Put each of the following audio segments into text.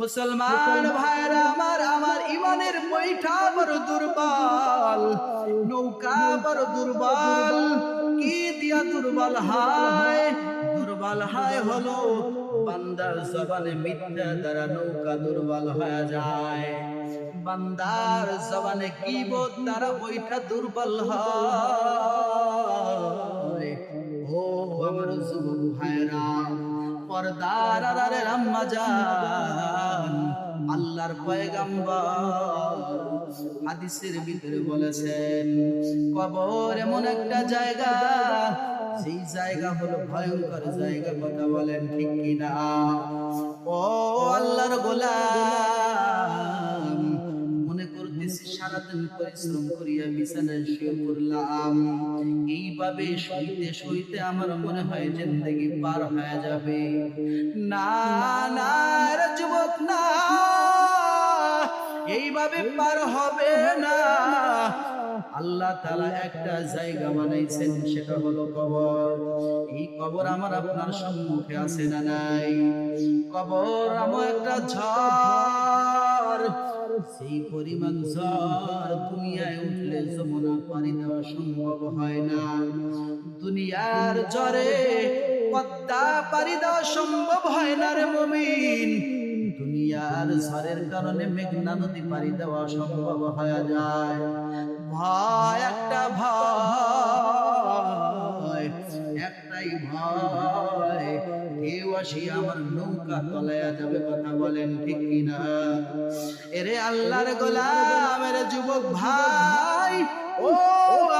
মুসলমান ভাইরা আমার আমার ইমানের বৈঠা বড় দুর্বল, নৌকা বড় দুর্বল, কি দিয়া দুর্বল হায়? দুর্বল হায় হলো বান্দার জবানে মিথ্যা দ্বারা নৌকা দুর্বল হয়ে যায়। বান্দার জবানে কি বোধ দ্বারা বৈঠা দুর্বল হয়? ও আমার যুবক ভাইরা, পর্দার আড়ালে আম্মা যান আল্লাহর হাদিসের ভিতরে বলেছেন, কবর এমন একটা জায়গা সেই জায়গা হলো ভয়ঙ্কর জায়গা, কথা বলেন ঠিক কিনা? ও আল্লাহর করতেছি সারাদিন পরিশ্রম করিয়া বিছানায় শুয়ে পড়লাম। এইভাবে শুইতে শুইতে আমার মনে হয় জিন্দগি পার হয়ে যাবে। না না যুবক, না। এইভাবে পার হবে না। আল্লাহ তালা একটা জায়গা বানাইছেন, সেটা হলো কবর। এই কবর আমার আপনার সম্মুখে আছে না নাই? কবর আমার একটা ঝড়। সেই পরিমাণ ঝড় দুনিয়ায় উঠলে যমুনা পানি দেওয়া সম্ভব হয় না। দুনিয়ার জ্বরে পদ্মা পানি দেওয়া সম্ভব হয় না রে মমিন। দুনিয়ার ঝড়ের কারণে মেঘনা নদী পাড়ি দেওয়া সম্ভব হয়ে যায়। ভয়, একটা ভয়, একটাই ভয়, কেউ আসি আমার নৌকা তলায়া যাবে কথা বলেন ঠিক কিনা? এরে আল্লাহর গোলাম এরে যুবক ভাই, ও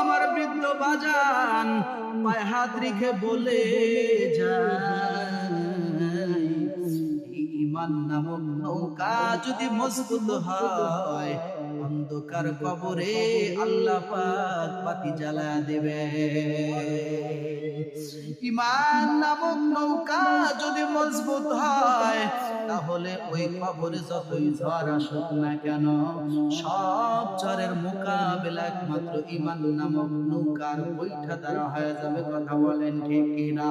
আমার বৃদ্ধ বাজান, পায়ে হাত রেখে বলে যায় ইমান নামক নৌকা যদি মজবুত হয়, অন্ধকার কবরে আল্লাহ পাক বাতি জ্বালা দেবে। ইমান নামক নৌকা যদি মজবুত হয়, তাহলে ওই কবরে যতই ঝড় আসুক না কেন, সব ঝড়ের মোকাবেলা একমাত্র ইমান নামক নৌকার বৈঠা দ্বারা হয়ে যাবে, কথা বলেন ঠিক কিনা?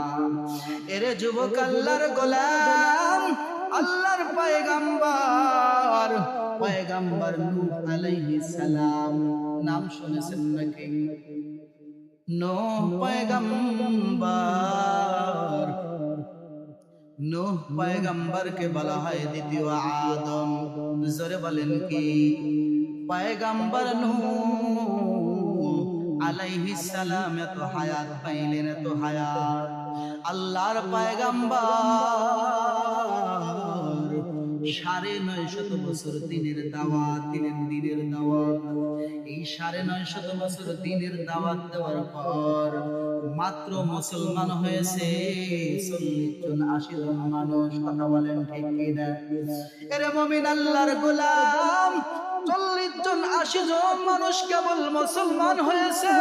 এরে যুবক আল্লাহর গোলাম পয়গাম্বার নূহ আলাইহিস সালাম, নাম শুনেছেন নাকি? নূহ পয়গাম্বার, নূহ পয়গাম্বারকে বলা হয় দ্বিতীয় আদম। জোরে বলেন কি? পয়গাম্বার নূহ আলাইহিস সালাম, এত হায়াত পাইলেন, এত হায়াত। আল্লাহর পয়গাম্বার সাড়ে নয় শত বছর দিনের দাওয়াত দিলেন দিনের দাওয়াত। এই সাড়ে নয় শত বছর দিনের দাওয়াত দেওয়ার পর মাত্র মুসলমান হয়েছে চল্লিশ জন আশি জন মানুষ, কথা বলেন ঠিক কিনা? এরে মমিন আল্লাহর গোলাম, চল্লিশ জন আশি জন মানুষ কেবল মুসলমান হয়েছে।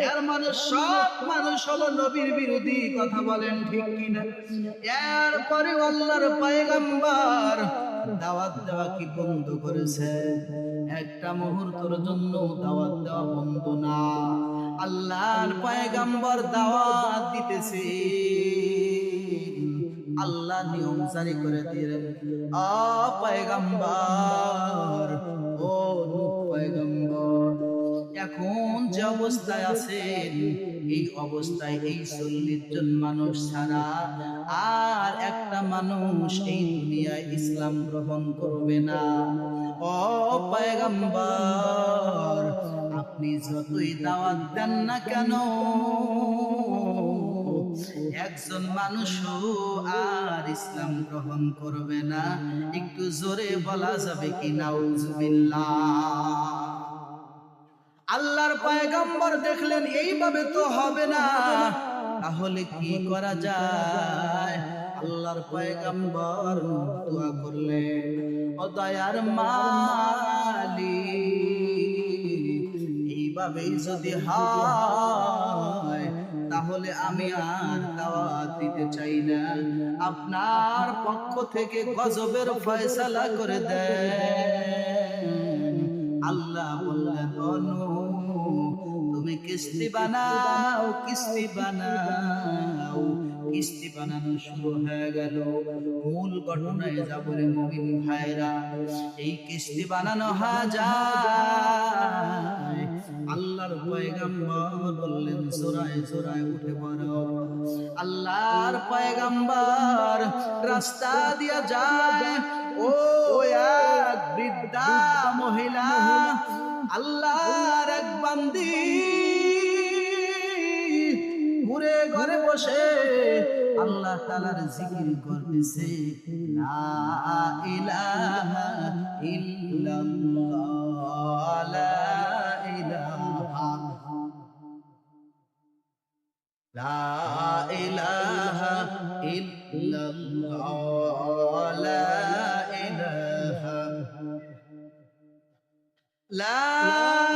এর মানুষ সব মানুষ হলো নবীর বিরোধী, কথা বলেন ঠিক কিনা? এরপরে আল্লাহর পয়গাম্বার দাওয়াত দেওয়া কি বন্ধ করেছে? একটা মুহূর্তের জন্য দাওয়াত দেওয়া বন্ধ না। আল্লাহর পয়গাম্বর দাওয়াত দিতেছে। আল্লাহ নিয়ম জারি করে দিলেন আ পয়গাম্বর অবস্থায় আছেন। এই অবস্থায় এই চল্লিশ জন মানুষ ছাড়া আর একটা মানুষ এই দুনিয়ায় ইসলাম গ্রহণ করবে না। ও পয়গম্বর, আপনি যতই দাওয়াত দেন না কেন, একজন মানুষও আর ইসলাম গ্রহণ করবে না। একটু জোরে বলা যাবে কি, নাউজুবিল্লাহ। আল্লাহর পয়গম্বর দেখলেন, এইভাবে তো হবে না। তাহলে কি করা যায়? আল্লাহর পয়গম্বর দোয়া করলেন, ও দয়ার মালি এইভাবেই যদি হয়, তাহলে আমি আর দাওয়াত দিতে চাই না। আপনার পক্ষ থেকে গজবের ফয়সালা করে দেন। আল্লাহ বললেন তুমি কিস্তি বানাও কিস্তি বানাও। কিস্তি বানানো শুরু হয়ে গেল। মূল ঘটনায় যাব রে মুমিন ভাইরা। এই কিস্তি বানানো হাজার। আল্লাহর পয়গাম্বর বললেন সোরায় সোরায় উঠে পড়ো। আল্লাহর পয়গাম্বর রাস্তা দিয়া যায় ও এক বৃদ্ধা মহিলা আল্লাহর এক বান্দি ঘুরে ঘরে বসে আল্লাহ তালার জিকির করতেছে লা ইলাহা ইল্লাল্লাহ লা ইলাহা লা ইলাহা ইল্লাল্লাহ লা লা